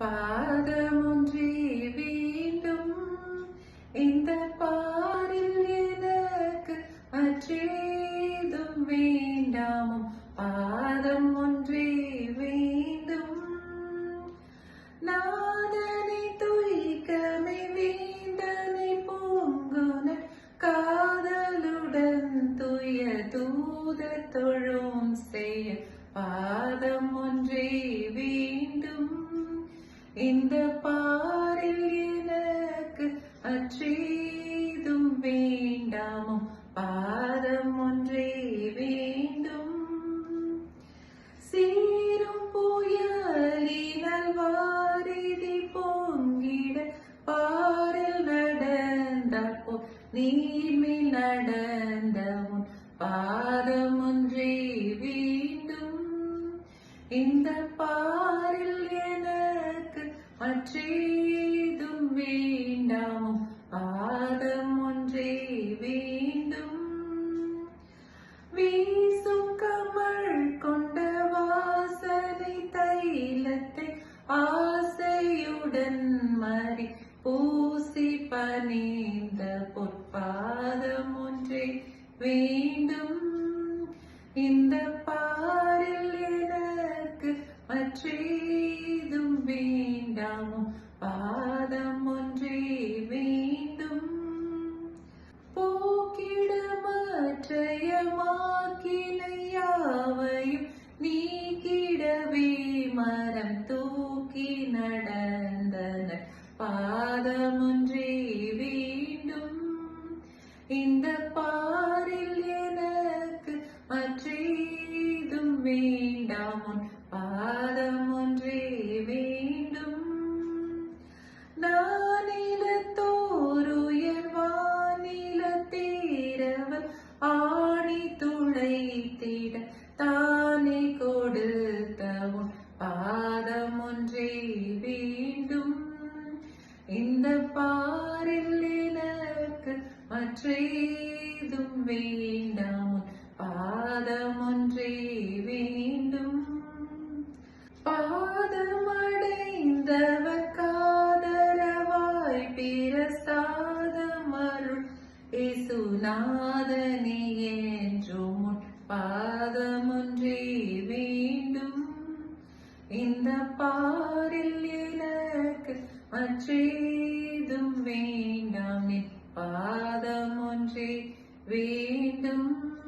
பாதம் வேண்டும் இந்த பாரில் எனக்கு மற்றேதும் வேண்டாமும். பாதம் ஒன்றே வேண்டும். நாதனை துய்க்கமே வேண்டனை பூங்குன காதலுடன் துய தூத தொழும் செய்ய. பாதம் ஒன்றே வேண்டும் இந்த பாரில் எனக்கு அற்றேதும் வேண்டாமோ? பாதம் ஒன்றே வேண்டும். சீரும் புயலினால் வாரிதி பொங்கிட பாரில் நடந்தால் போ நீர்மேல் நடந்த உன் பாதம் மற்றேதும் வேண்டாம். பாதம் ஒன்றே வேண்டும். வீசும் கமல் கொண்ட வாசனை தைலத்தை ஆசையுடன் மறி பூசி பணிந்த பொற்பாதம் ஒன்றே வேண்டும். இந்த பாரில் எனக்கு மற்றேதும் வேண்டும் பாதம் ஒன்றே வேண்டும். போக்கிடமற்றையமாக்கினையாவையும் நீக்கிடவே மரம் தூக்கி நடந்தன பாதம் ஒன்றே வேண்டும். இந்த பாரில் எனக்கு மற்றேதும் வேண்டாமுன் பாதம் பாடி துளைத்திட தானே கொடுத்தவும் பாதம் ஒன்றே வேண்டும். இந்த பாரில் எனக்கு மற்றேதும் வேண்டாம். பாதம் ஒன்றே வேண்டும். பாதம் அடைந்தவர் காதரவாய் பிரசாதமருள் இசுநாதனே என்றும் பாதமொன்றே வேண்டும். இந்த பாரில் இலக்கு மற்றேதும் வேண்டாம். நின் வேண்டும்.